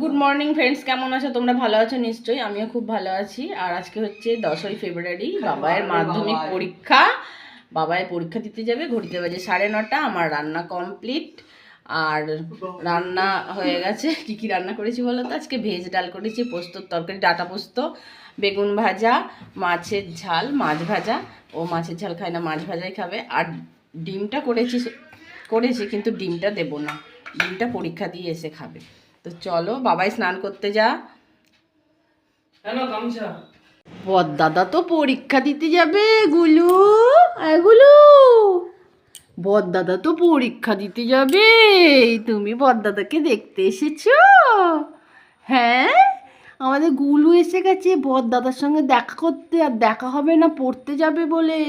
Good morning friends কেমন আছো? তোমরা ভালো আছো? নিশ্চয়ই আমিও খুব ভালো আছি। আর আজকে হচ্ছে দশই ফেব্রুয়ারি বাবায়ের মাধ্যমিক পরীক্ষা। বাবায় পরীক্ষা দিতে যাবে ঘড়িতে বাজে সাড়ে নটা আমার রান্না কমপ্লিট আর রান্না হয়ে গেছে। কি কি রান্না করেছি বলো তো? আজকে ভেজ ডাল করেছি পোস্তর তরকারি ডাটা পোস্ত বেগুন ভাজা মাছের ঝাল মাছ ভাজা। ও মাছের ঝাল খায় না মাছ ভাজাই খাবে। আর ডিমটা করেছি করেছি কিন্তু ডিমটা দেবো না। ডিমটা পরীক্ষা দিয়ে এসে খাবে। তো চলো বাবাই স্নান করতে যা। কেন বদ দাদা তো পরীক্ষা দিতে যাবে গুলু গুলু। বদ দাদা তো পরীক্ষা দিতে যাবে তুমি বদ দাদাকে দেখতে এসেছ? হ্যাঁ আমাদের গুলু এসে গেছে বদ দাদার সঙ্গে দেখা করতে আর দেখা হবে না পড়তে যাবে বলে।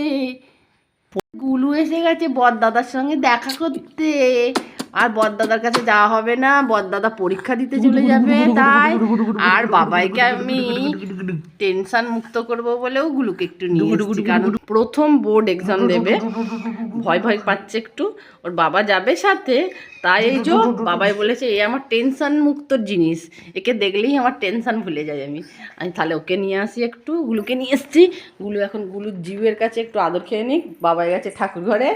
গুলু এসে গেছে বদ দাদার সঙ্গে দেখা করতে। আর বদদাদার কাছে যাওয়া হবে না, বদদাদা পরীক্ষা দিতে চলে যাবে তাই। আর বাবাইকে আমি টেনশন মুক্ত করব বলেও গুলুকে একটু নিয়ে প্রথম বোর্ড এক্সাম দেবে। ভয় ভয় পাচ্ছে একটু। ওর বাবা যাবে সাথে। তাই এই যে বাবাই বলেছে এই আমার টেনশন মুক্তর জিনিস। একে দেখলেই আমার টেনশন ভুলে যাই আমি। আমি তাহলে ওকে নিয়ে আসি একটু। গুলুকে নিয়ে এসছি। গুলু এখন গুলুর জীবের কাছে একটু আদর খেয়ে নিক। বাবাই গেছে ঠাকুর ঘরে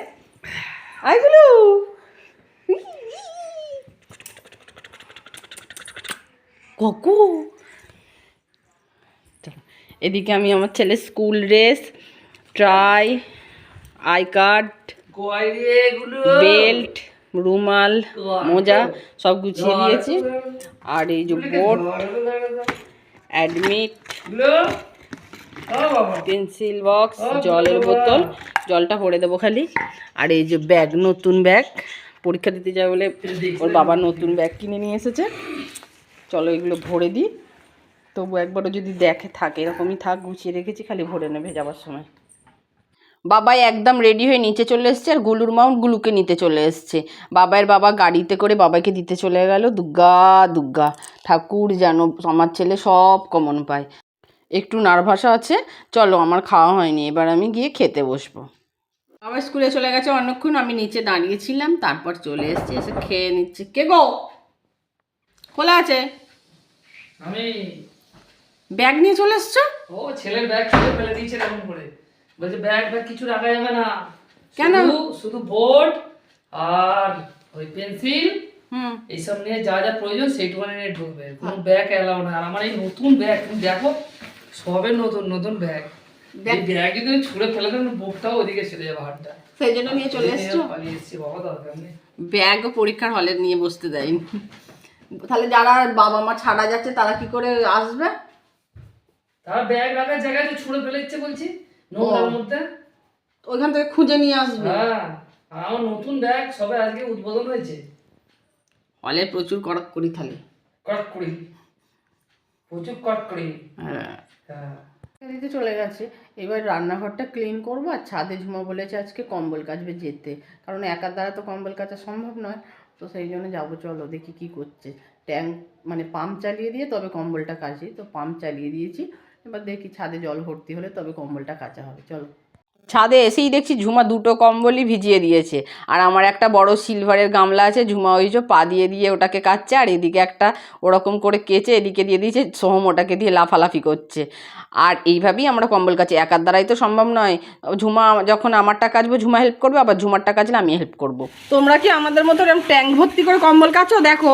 আয় গুলু। কাকু এদিকে আমি আমার ছেলের school dress try I card belt রুমাল মোজা সব গুছিয়ে দিয়েছি। আর এই যে বোর্ড অ্যাডমিট। পেন্সিল বক্স জলের বোতল জলটা ভরে দেবো খালি। আর এই যে ব্যাগ নতুন ব্যাগ পরীক্ষা দিতে যাবে বলে ওর বাবা নতুন ব্যাগ কিনে নিয়ে এসেছে। চলো এগুলো ভরে দিই। তবু একবারও যদি দেখে থাকে এরকমই থাক গুছিয়ে রেখেছি খালি ভরে নেবে যাবার সময়। বাবাই একদম রেডি হয়ে নিচে চলে এসছে আর গুলুর মাউন্ট গুলুকে নিতে চলে এসছে। বাবাইয়ের বাবা গাড়িতে করে বাবাকে দিতে চলে গেল। দুগ্গা দুগ্গা। ঠাকুর যেন আমার ছেলে সব কমন পায়। একটু নার্ভাসও আছে। চলো আমার খাওয়া হয়নি। এবার আমি গিয়ে খেতে বসবো। বাবা স্কুলে চলে গেছে অনেকক্ষণ আমি নিচে দাঁড়িয়েছিলাম তারপর চলে এসেছি এসে খেয়ে নিচ্ছে। কে গো? খোলা আছে? আমি। ব্যাগ নিয়ে চলে এসছো? ও ছেলের ব্যাগ ছেলে ফেলে দিয়েছে এরকম করে। বলছে ব্যাগ ব্যাগ কিছু রাখা যাবে না। কেন? শুধু- শুধু বোর্ড আর ওই পেন্সিল হুম। এইসব নিয়ে যা যা প্রয়োজন সেইটুখানি নিয়ে ঢুকবে। কোনো ব্যাগ এলাও না। আর আমার এই নতুন ব্যাগ তুমি দেখো সবে নতুন নতুন ব্যাগ এই ব্যাগ যদি ছুঁড়ে ফেলে দেন বুকটাও ওদিকে চলে যাবে হাতটা। সেই জন্য নিয়ে চলে এসছো? পালিয়ে এসেছি বাবা দরকার নেই। ব্যাগও পরীক্ষার হলে নিয়ে বসতে দেয়নি। তাহলে যারা বাবা মা ছাড়া যাচ্ছে তারা কি করে আসবে? তার ব্যাগ রাখার জায়গায় ছুঁড়ে ফেলে দিচ্ছে বলছি নোংরার মধ্যে। ওইখান থেকে খুঁজে নিয়ে আসবে। হ্যাঁ আমার নতুন ব্যাগ সবে আজকে উদ্বোধন হয়েছে। হলে প্রচুর কড়াক করি তাহলে কটকড়ি প্রচুর কটকড়ি হ্যাঁ। হ্যাঁ দিতে চলে গেছে। এবার রান্নাঘরটা ক্লিন করব আর ছাদে ঝুমা বলেছে আজকে কম্বল কাচবে যেতে। কারণ একার দ্বারা তো কম্বল কাচা সম্ভব নয়। তো সেই জন্য যাব চলো দেখি কি করছে। ট্যাঙ্ক মানে পাম্প চালিয়ে দিয়ে তবে কম্বলটা কাচি। তো পাম্প চালিয়ে দিয়েছি। এবার দেখি ছাদে জল ভর্তি হলে তবে কম্বলটা কাচা হবে। চলো। ছাদে এসেই দেখছি ঝুমা দুটো কম্বলই ভিজিয়ে দিয়েছে। আর আমার একটা বড় সিলভারের গামলা আছে, ঝুমা ওই যে পা দিয়ে দিয়ে ওটাকে কাচ্ছে আর এদিকে একটা ওরকম করে কেচে এদিকে দিয়ে দিয়েছে, সোহম ওটাকে দিয়ে লাফালাফি করছে। আর এইভাবেই আমরা কম্বল কাছে একার দ্বারাই তো সম্ভব নয়। ঝুমা যখন আমারটা কাচবো, ঝুমা হেল্প করবে, আবার ঝুমারটা কাচলে আমি হেল্প করব। তোমরা কি আমাদের মতো এরকম ট্যাঙ্ক ভর্তি করে কম্বল কাচো? দেখো,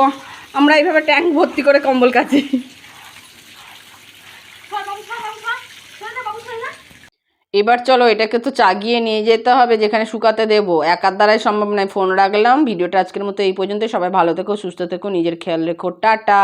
আমরা এইভাবে ট্যাঙ্ক ভর্তি করে কম্বল কাচি। এবার চলো এটাকে তো চাগিয়ে নিয়ে যেতে হবে, যেখানে শুকাতে দেবো। একার দ্বারাই সম্ভব নয়, ফোন রাখলাম। ভিডিওটা আজকের মতো এই পর্যন্ত সবাই ভালো থেকো, সুস্থ থেকো, নিজের খেয়াল রেখো। টাটা!